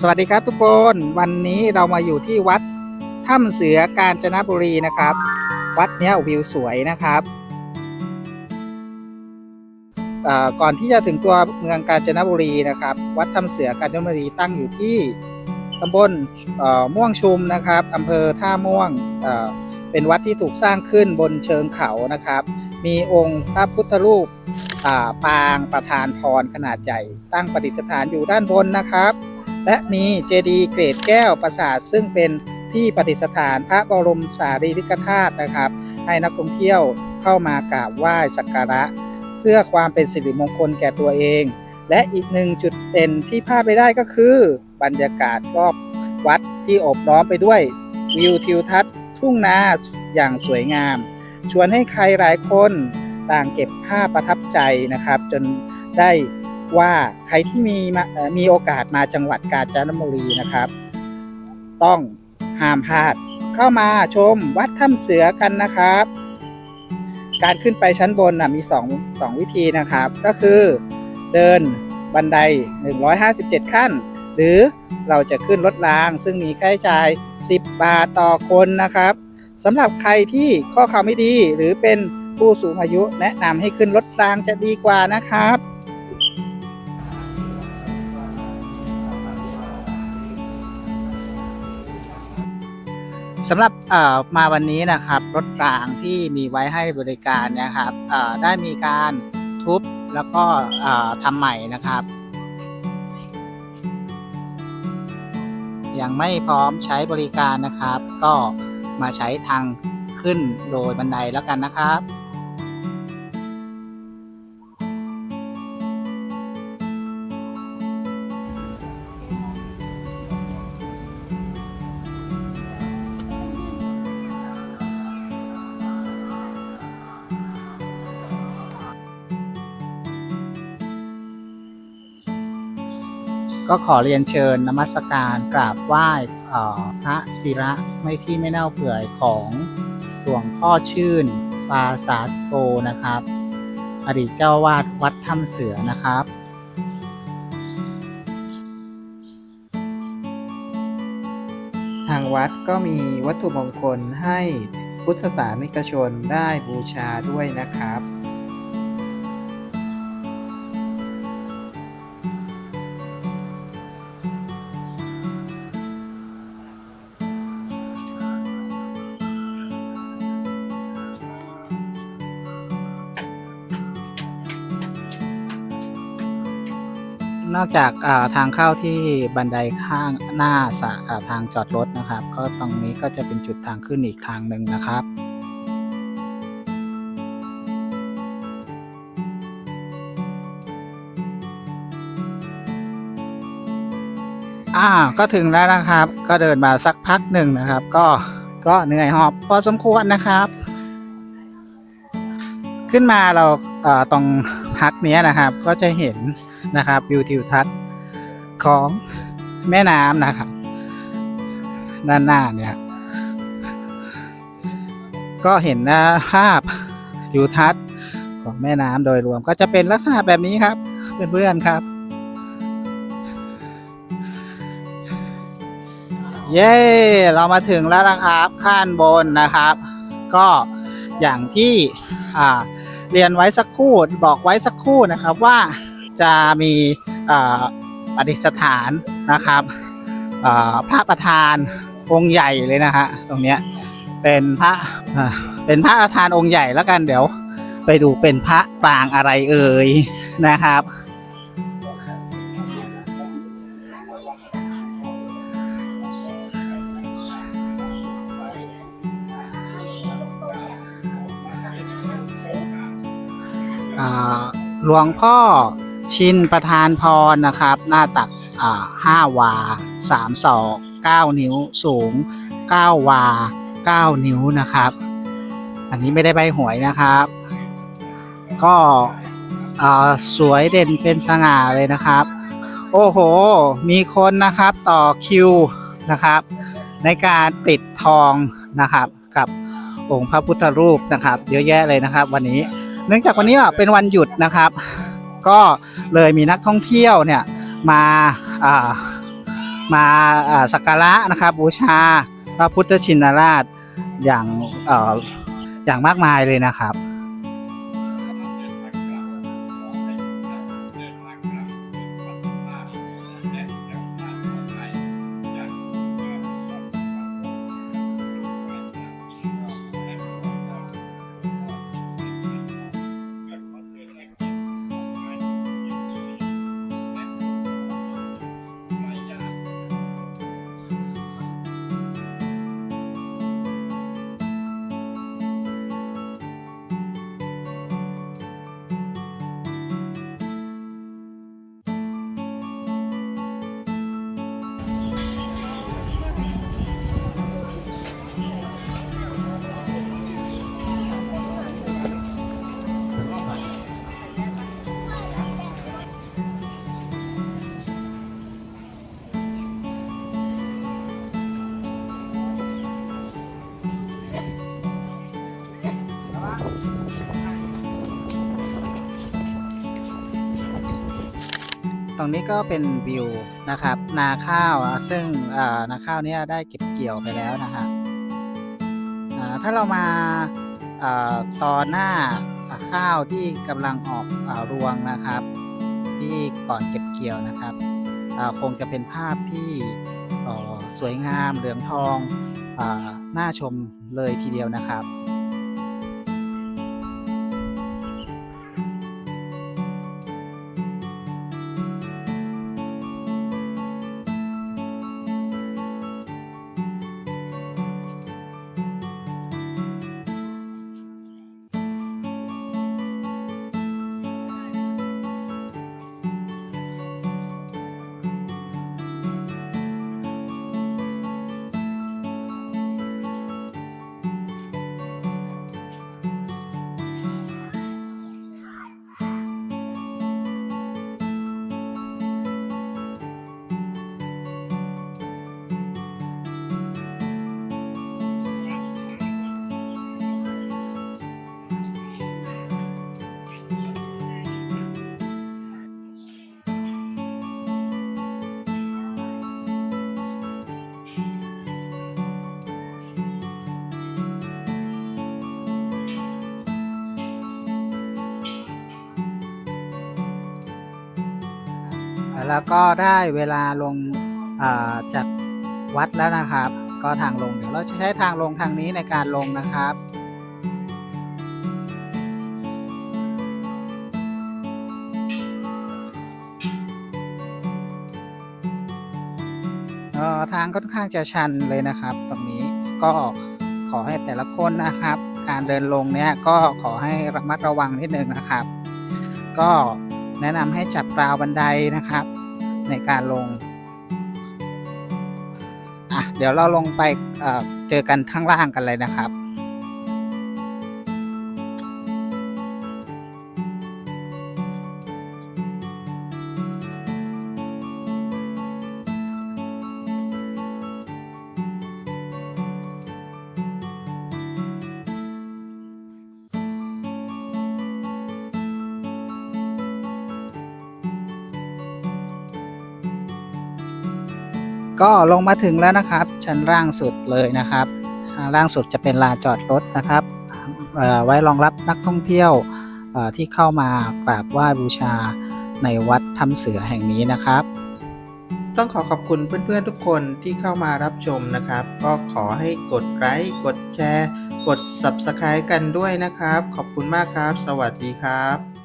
สวัสดีครับทุกคนวันนี้เรามาอยู่ที่วัดถ้ำเสือกาญจนบุรีนะครับ วัดเนี้ยวิวสวยนะครับก่อนที่จะถึงตัวเมืองกาญจนบุรีนะครับ วัดถ้ำเสือกาญจนบุรีตั้งอยู่ที่ตำบลม่วงชุมนะครับอำเภอท่าม่วงเเป็นวัดที่ถูกสร้างขึ้นบนเชิงเขานะครับ มีองค์พระพุทธรูปปางประธานพรขนาดใหญ่ ตั้งประดิษฐานอยู่ด้านบนนะครับ และมีเจดีย์เกรดแก้วปราสาทซึ่งเป็นที่ประดิษฐานพระบรมสารีริกธาตุนะครับ ให้นักท่องเที่ยวเข้ามากราบไหว้สักการะ เพื่อความเป็นสิริมงคลแก่ตัวเอง และอีกหนึ่งจุดเด่นที่พลาดไม่ได้ก็คือ บรรยากาศรอบวัดที่อบล้อมไปด้วยวิวทิวทัศน์ทุ่งนาอย่างสวยงาม ชวนให้ใครหลายคนต่างเก็บภาพประทับใจนะครับ จนได้ ว่าใครที่มีมีโอกาสมาจังหวัดกาญจนบุรีนะครับ ต้องห้ามพลาดเข้ามาชมวัดถ้ำเสือกันนะครับ การขึ้นไปชั้นบนนะมี2 2วิธีนะครับ ก็คือเดินบันได 157 ขั้น หรือเราจะขึ้นรถราง ซึ่งมีค่าใช้จ่าย 10 บาทต่อคนนะครับสำหรับใครที่ข้อเข่าไม่ดีหรือเป็นผู้สูงอายุแนะนำให้ขึ้นรถรางจะดีกว่านะครับ สำหรับเอ่อมาวันนี้นะครับรถรางที่มีไว้ให้บริการเนะครับเอ่อได้มีการทุบแล้วก็เอ่อทำใหม่นะครับ ยังไม่พร้อมใช้บริการนะครับ ก็มาใช้ทางขึ้นโดยบันไดแล้วกันนะครับ ก็ขอเรียนเชิญนมัสการกราบไหว้พระศิระไม่ที่ไม่เน่าเปื่อยของหลวงพ่อชื่นปาสาโกนะครับ อดีตเจ้าวาดวัดถ้ำเสือนะครับทางวัดก็มีวัตถุมงคลให้พุทธศาสนิกชนได้บูชาด้วยนะครับ นอกจากาทางเข้าที่บันไดข้างหน้าสาทางจอดรถนะครับ ก็ตรงนี้ก็จะเป็นจุดทางขึ้นอีกทางหนึ่งนะครับอ่าก็ถึงแล้วนะครับ ก็เดินมาสักพักหนึ่งนะครับ ก็ก็เหนื่อยหอบพอสมควรนะครับ ขึ้นมาเราเอ่อตรงพักเนี้ยนะครับ ก็จะเห็น นะครับวิวทิวทัศน์ของแม่น้ำนะครับ ด้านหน้าเนี่ย ก็เห็นนะภาพทิวทัศน์ของแม่น้ำโดยรวมก็จะเป็นลักษณะแบบนี้ครับ เพื่อนๆครับ เย้ เรามาถึงแล้วนะครับข้านบนนะครับ ก็อย่างที่เรียนไว้สักครู่บอกไว้สักครู่นะครับว่า จะมีอ่าปฏิสถานนะครับพระประธานองค์ใหญ่เลยนะฮะตรงเนี้ยเป็นพระเป็นพระประธานองค์ใหญ่แล้วกันเดี๋ยวไปดูเป็นพระปรางอะไรเอ่ยนะครับ หลวงพ่อ ชินประธานพรนะครับ หน้าตักอ่าห้าวาสามศอกเก้านิ้วสูงเก้าวาเก้านิ้วนะครับ อันนี้ไม่ได้ใบหวยนะครับ ก็สวยเด่นเป็นสง่าเลยนะครับ โอ้โห มีคนนะครับต่อคิวนะครับ ในการติดทองนะครับกับองค์พระพุทธรูปนะครับ เยอะแยะเลยนะครับ วันนี้ เนื่องจากวันนี้เป็นวันหยุดนะครับ ก็เลยมีนักท่องเที่ยวเนี่ยมาอ่ามาอ่าสักการะนะครับบูชาพระพุทธชินราชอย่างอ่ออย่างมากมายเลยนะครับ ตรงนี้ก็เป็นวิวนะครับ นาข้าวซึ่งนาข้าวเนี่ยได้เก็บเกี่ยวไปแล้วนะฮะถ้าเรามาตอนหน้าข้าวที่กำลังออกอรวงนะครับ ที่ก่อนเก็บเกี่ยวนะครับคงจะเป็นภาพที่สวยงามเหลืองทองอน่าชมเลยทีเดียวนะครับ แล้วก็ได้เวลาลงาจากวัดแล้วนะครับ ก็ทางลงเดี๋ยวเราจะใช้ทางลงทางนี้ในการลงนะครับทางค่อนข้างจะชันเลยนะครับ ตรงนี้ก็ขอให้แต่ละคนนะครับ การเดินลงเนี่ยก็ขอให้ระมัดระวังนิดนึงนะครับ ก็แนะนำให้จับราวบันไดนะครับ ในการลงอะเดี๋ยวเราลงไปเจอกันข้างล่างกันเลยนะครับ ก็ลงมาถึงแล้วนะครับ ชั้นล่างสุดเลยนะครับอ่าล่างสุดจะเป็นลานจอดรถนะครับไว้รองรับนักท่องเที่ยวที่เข้ามากราบไหว้บูชาในวัดถ้ำเสือแห่งนี้นะครับ ต้องขอขอบคุณเพื่อนๆทุกคนที่เข้ามารับชมนะครับ ก็ขอให้กดไลค์กดแชร์ กด Subscribe กันด้วยนะครับ ขอบคุณมากครับ สวัสดีครับ